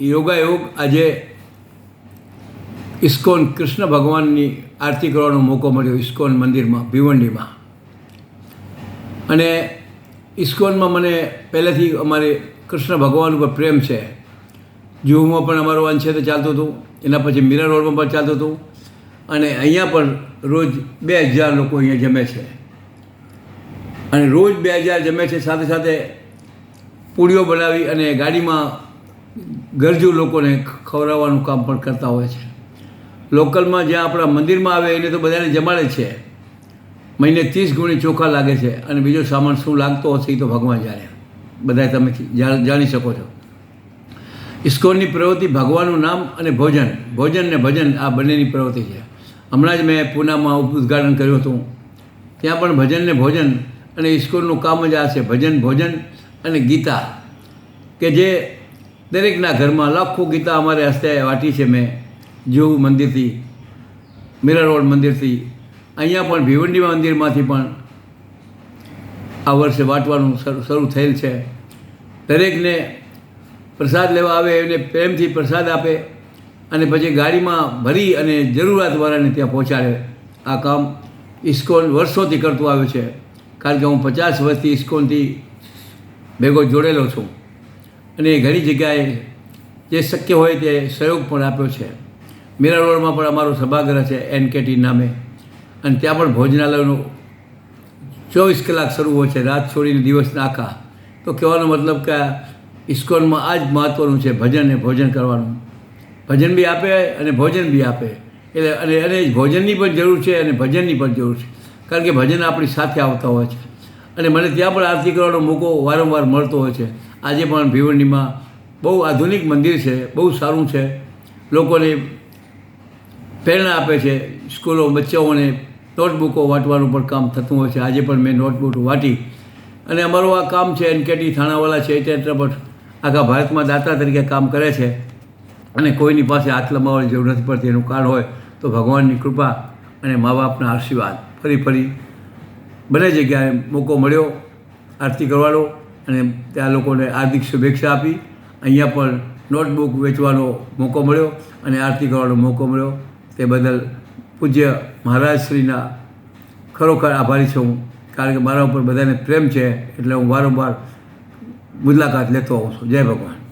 યોગા યોગ આજે ઇસ્કોન કૃષ્ણ ભગવાનની આરતી કરવાનો મોકો મળ્યો ઇસ્કોન મંદિરમાં, ભિવંડીમાં. અને ઇસ્કોનમાં મને પહેલેથી અમારે કૃષ્ણ ભગવાન ઉપર પ્રેમ છે. જુહુમાં પણ અમારું અંશેત ચાલતું હતું, એના પછી મીરા રોડમાં પણ ચાલતું હતું. અને અહીંયા પણ રોજ બે હજાર લોકો અહીંયા જમે છે. અને રોજ બે હજાર જમે છે, સાથે સાથે પૂડીઓ બનાવી અને ગાડીમાં ગરજુ લોકોને ખવડાવવાનું કામ પણ કરતા હોય છે. લોકલમાં જ્યાં આપણા મંદિરમાં આવે, એને તો બધાને જમાડે છે. મહિને ત્રીસ ગુણી ચોખા લાગે છે અને બીજો સામાન શું લાગતો હશે એ તો ભગવાન જાણે. બધા તમે જાણી શકો છો. ઇસ્કોનની પ્રવૃત્તિ ભગવાનનું નામ અને ભોજન. ભોજન ને ભજન આ બંનેની પ્રવૃત્તિ છે. હમણાં જ મેં પૂનામાં ઉદ્ઘાટન કર્યું હતું. ત્યાં પણ ભજન ને ભોજન અને ઇસ્કોનનું કામ જ આ છે. ભજન, ભોજન અને ગીતા. કે જે દરેકના ઘરમાં લાખો ગીતા અમારે હસ્તે વાટી છે મેં. જેવું મંદિરથી મીરા રોડ મંદિરથી, અહીંયા પણ ભીવંડીમાં મંદિરમાંથી પણ આ વર્ષે વાંટવાનું શરૂ શરૂ થયેલ છે. દરેકને પ્રસાદ લેવા આવે, એને પ્રેમથી પ્રસાદ આપે અને પછી ગાડીમાં ભરી અને જરૂરિયાતવાળાને ત્યાં પહોંચાડે. આ કામ ઇસ્કોન વર્ષોથી કરતું આવ્યું છે. કારણ કે હું પચાસ વર્ષથી ઇસ્કોનથી ભેગો જોડેલો છું. અને ઘણી જગ્યાએ જે શક્ય હોય તે સહયોગ પણ આપ્યો છે. મીરા રોડમાં પણ અમારું સભાગૃહ છે એનકેટી નામે. અને ત્યાં પણ ભોજનાલયનું ચોવીસ કલાક શરૂ હોય છે, રાત છોડીને દિવસના આખા. તો કહેવાનો મતલબ કે ઇસ્કોનમાં આ જ મહત્ત્વનું છે ભજન અને ભોજન કરવાનું. ભજન બી આપે અને ભોજન બી આપે. એટલે અને એને ભોજનની પણ જરૂર છે અને ભજનની પણ જરૂર છે. કારણ કે ભજન આપણી સાથે આવતા હોય છે. અને મને ત્યાં પણ આરતી કરવાનો મોકો વારંવાર મળતો હોય છે. આજે પણ ભિવંડીમાં બહુ આધુનિક મંદિર છે, બહુ સારું છે. લોકોને પ્રેરણા આપે છે સ્કૂલો બચ્ચાઓને નોટબુકો વાંટવાનું પણ કામ થતું હોય છે. આજે પણ મેં નોટબુક વાંટી. અને અમારું આ કામ છે એનકેટી થાણાવાલા છે એટલે પણ આખા ભારતમાં દાતા તરીકે કામ કરે છે. અને કોઈની પાસે હાથ લંબાવવાની જરૂર નથી પડતી, એનું કારણ હોય તો ભગવાનની કૃપા અને મા બાપના આશીર્વાદ. ફરી ફરી બંને જગ્યાએ મોકો મળ્યો. આરતી કરવાનો. અને ત્યાં લોકોને હાર્દિક શુભેચ્છા આપી. અહીંયા પણ નોટબુક વેચવાનો મોકો મળ્યો અને આરતી કરવાનો મોકો મળ્યો. તે બદલ પૂજ્ય મહારાજશ્રીના ખરોખર આભારી છું. કારણ કે મારા ઉપર બધાને પ્રેમ છે, એટલે હું વારંવાર મુલાકાત લેતો હોઉં છું. જય ભગવાન.